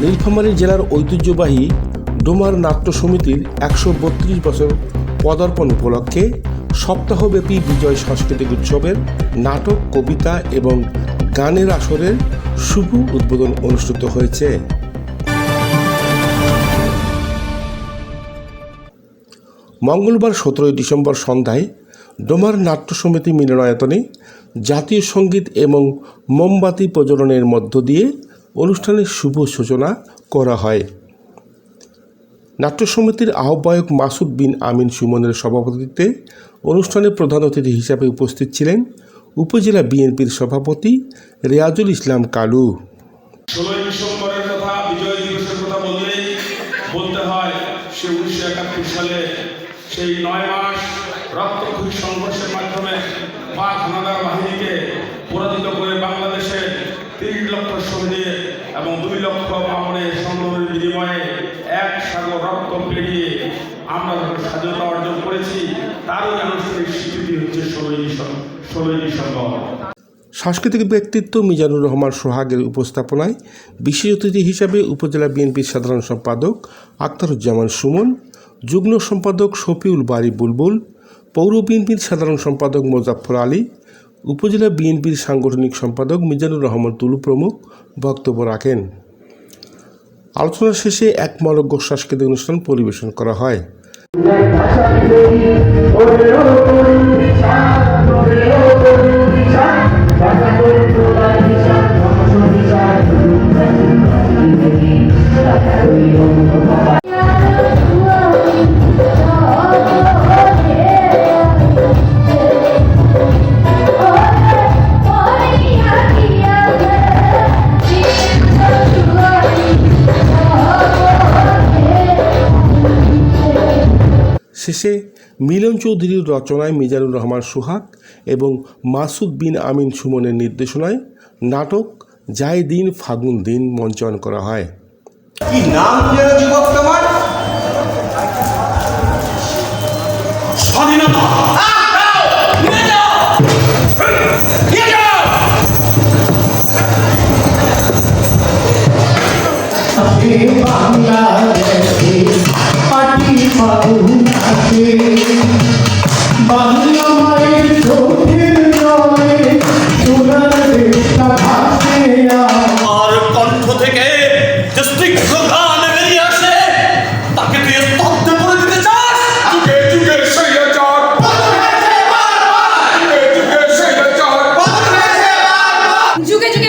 নীলফামারী জেলার ঐতিহ্যবাহী ডোমার নাট্য সমিতির একশো বত্রিশ বছর পদার্পণ উপলক্ষে সপ্তাহব্যাপী বিজয় সাংস্কৃতিক উৎসবের নাটক, কবিতা এবং গানের আসরের শুভ উদ্বোধন অনুষ্ঠিত হয়েছে। মঙ্গলবার সতেরোই ডিসেম্বর সন্ধ্যায় ডোমার নাট্য সমিতি মিলনায়তনে জাতীয় সংগীত এবং মোমবাতি প্রজ্বলনের মধ্য দিয়ে অনুষ্ঠানের শুভ সূচনা করা হয়। নাট্য সমিতির আহ্বায়ক মাসুদ বিন আমিন সুমনের সভাপতিত্বে অনুষ্ঠানে প্রধান অতিথি হিসাবে উপস্থিত ছিলেন উপজেলা বিএনপির সভাপতি রেয়াজুল ইসলাম কালু। সেই নয় মাস সংঘর্ষের মাধ্যমে পাক হানাদার বাহিনীকে পরাজিত করে লক্ষ এবং দুই লক্ষ বিনিময়ে এক সাগর রক্ত পেরিয়ে আমরা যখন স্বাধীনতা অর্জন করেছি স্বীকৃতি হচ্ছে ষোলোই ষোলোই ডিসেম্বর। সাংস্কৃতিক ব্যক্তিত্ব মিজানুর রহমান সোহাগের উপস্থাপনায় বিশেষ অতিথি হিসাবে উপজেলা বিএনপির সাধারণ সম্পাদক আখতারুজ্জামান সুমন, যুগ্ম সম্পাদক শফিউল বারি বুলবুল, পৌর বিএনপির সাধারণ সম্পাদক মোজাফর আলী উপজেলা বিএনপির সাংগঠনিক সম্পাদক মিজানুর রহমান তুলু প্রমুখ বক্তব্য রাখেন। আলোচনা শেষে এক মলজ্ঞ সাংস্কৃতিক অনুষ্ঠান পরিবেশন করা হয়। শেষে মিলন চৌধুরীর রচনায় মিজানুর রহমান সোহাগ এবং মাসুদ বিন আমিন সুমনের নির্দেশনায় নাটক যায় দিন ফাগুন দিন মঞ্চায়ন করা হয় কি নাম স্বাধীনতা বাংলাদেশে আছে বাংলা মায়ের চোখের জলে সোনার দেশটা ভাসে আর কণ্ঠ থেকে যে গান বেরিয়ে আসে তাকে তুই স্তব্ধ করে দিতে চাস? যুগে যুগে স্বৈরাচার যুগে যুগে যুগে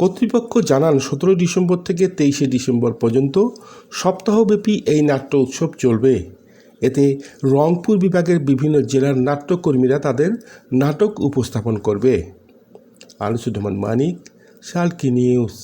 কর্তৃপক্ষ জানান, সতেরোই ডিসেম্বর থেকে তেইশে ডিসেম্বর পর্যন্ত সপ্তাহব্যাপী এই নাট্য উৎসব চলবে। এতে রংপুর বিভাগের বিভিন্ন জেলার নাট্যকর্মীরা তাদের নাটক উপস্থাপন করবে। আলোচুজ্জামান মানিক, শালকি নিউজ।